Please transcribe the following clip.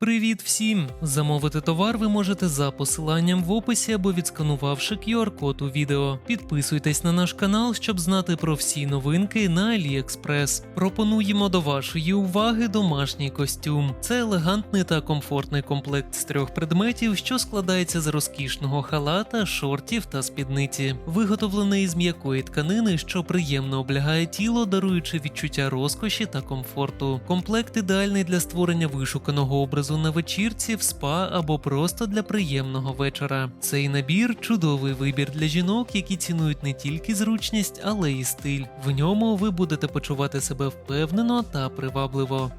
Привіт всім! Замовити товар ви можете за посиланням в описі або відсканувавши QR-код у відео. Підписуйтесь на наш канал, щоб знати про всі новинки на AliExpress. Пропонуємо до вашої уваги домашній костюм. Це елегантний та комфортний комплект з трьох предметів, що складається з розкішного халата, шортів та спідниці. Виготовлений із м'якої тканини, що приємно облягає тіло, даруючи відчуття розкоші та комфорту. Комплект ідеальний для створення вишуканого образу на вечірці, в спа або просто для приємного вечора. Цей набір чудовий вибір для жінок, які цінують не тільки зручність, але й стиль. В ньому ви будете почувати себе впевнено та привабливо.